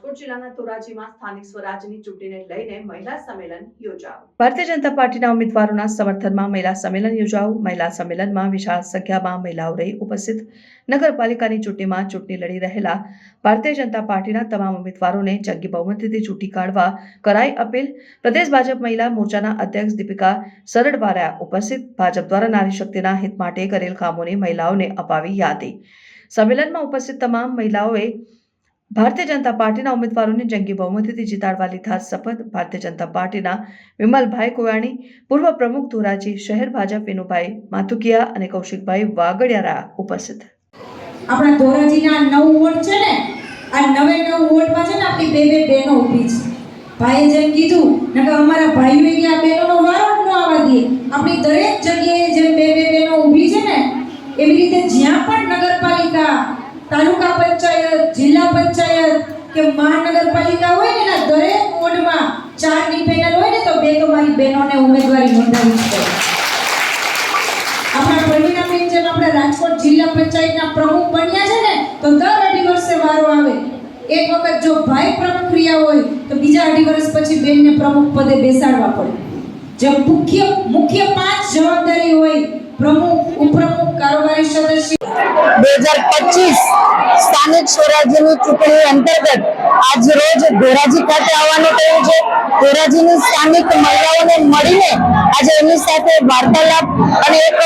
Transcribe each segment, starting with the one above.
રાજકોટ જિલ્લાના ધોરાજીમાં સ્થાનિક સ્વરાજની ચૂંટણીને લઈને મહિલા સંમેલન યોજાવું ભારતીય જનતા પાર્ટીના ઉમેદવારોના સમર્થનમાં મહિલા સંમેલન યોજાવું મહિલા સંમેલનમાં વિશાળ સંખ્યામાં મહિલાઓ રહી ઉપસ્થિત. નગરપાલિકાની ચૂંટણીમાં ચૂંટણી લડી રહેલા ભારતીય જનતા પાર્ટીના તમામ ઉમેદવારોને જંગી બહુમતીથી ચૂંટી કાઢવા કરાઈ અપીલ. પ્રદેશ ભાજપ મહિલા મોરચાના અધ્યક્ષ દીપિકા સરડવારા ઉપસ્થિત. ભાજપ દ્વારા નારી શક્તિના હિત માટે કરેલ કામોની મહિલાઓને અપાવી યાદી. સંમેલનમાં ઉપસ્થિત તમામ મહિલાઓએ ભારતીય જનતા પાર્ટીના ઉમેદવારોને જંગી બહુમતીથી જીતાડવા લીધા શપથ ભારતીય જનતા પાર્ટીના વિમલભાઈ કોયાણી પૂર્વ પ્રમુખ ધોરાજી શહેર ભાજપ વિનુભાઈ માથુકિયા અને કૌશિકભાઈ વાગડિયારા ઉપસ્થિત આપણા ધોરાજીના નવ વોટ છે ને, આ નવે નવ વોટમાં છે ને આપણી બે બે બહેનો ઊભી છે. ભાઈએ જેમ કીધું, નકર અમારા ભાઈઓએ કે બહેનોનો વારો ન આવવા દે. આપણી દરેક જગ્યાએ જેમ બે બે બહેનો ઊભી છે ને, એવી રીતે તાલુકા પંચાયત, જિલ્લા પંચાયત કે મહાનગરપાલિકા હોય ને એના દરેક વોર્ડમાં ચારની પેનલ હોય ને તો બે તો મારી બહેનોને ઉમેદવારી નોંધાવી છે આપણા પ્રવીણાબેન જેમ આપણે રાજકોટ જિલ્લા પંચાયતના પ્રમુખ બન્યા છે ને, તો દર અઢી વર્ષે વારો આવે. એક વખત જો ભાઈ પ્રમુખ રહ્યા હોય, તો બીજા અઢી વર્ષ પછી બેનને પ્રમુખ પદે બેસાડવા પડે. જે મુખ્ય મુખ્ય પાંચ જવાબદારી હોય પ્રમુખ, ઉપપ્રમુખ, કારોબારી સદસ્ય. બે હજાર પચીસ સ્થાનિક સ્વરાજ્યની ચૂંટણી અંતર્ગત આજ રોજ ધોરાજી ખાતે આવવાનું થયું છે. ધોરાજીની સ્થાનિક મહિલાઓને મળીને આજે એમની સાથે વાર્તાલાપ અને એક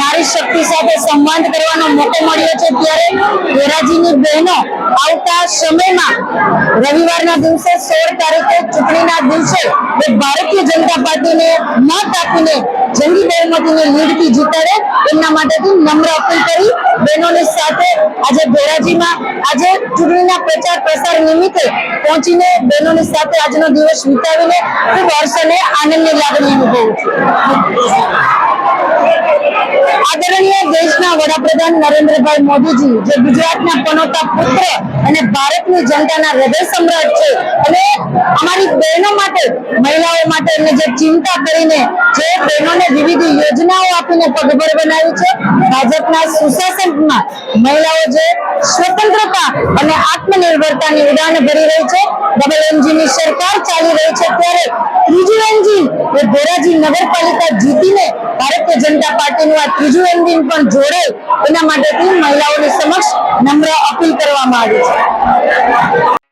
નારી શક્તિ સાથે સંવાદ કરવાનો મોકો મળ્યો છે. ત્યારે ધોરાજીની બહેનો આવતા સમયમાં રવિવારના દિવસે સોળ તારીખે ચૂંટણીના દિવસે જનતા પાર્ટીને મત આપીને જંગી બહુમતીને લીડથી જીતાડે, એમના માટેથી નમ્ર અપીલ કરી. બહેનોની સાથે આજે ધોરાજીમાં, આજે ચૂંટણીના પ્રચાર પ્રસાર નિમિત્તે પહોંચીને બહેનોની સાથે આજનો દિવસ વિતાવીને ખૂબ હર્ષ અને આનંદની લાગણી અનુભવું છું. વડાપ્રધાન નરેન્દ્રભાઈ મોદીજી, જે ગુજરાતના પનોતા પુત્ર અને ભારતની જનતાના હૃદય સમ્રાટ છે. અને અમારી બહેનો માટે, મહિલાઓ માટે એમને જે ચિંતા કરીને જે બહેનોને વિવિધ યોજનાઓ આપીને પગભર બનાવી છે, ભાજપના સુશાસનમાં મહિલાઓ જે સ્વતંત્રતા અને આત્મનિર્ભરતાની ઉડાન ભરી રહી છે ડબલ એન્જિનની સરકાર ચાલી રહી છે, ત્યારે ત્રીજું એન્જિન એ ધોરાજી નગરપાલિકા જીતીને ભારતીય જનતા પાર્ટીનું આ ત્રીજું એન્જિન પણ જોડે એના માટેથી મહિલાઓની સમક્ષ નમ્ર અપીલ કરવામાં આવી છે.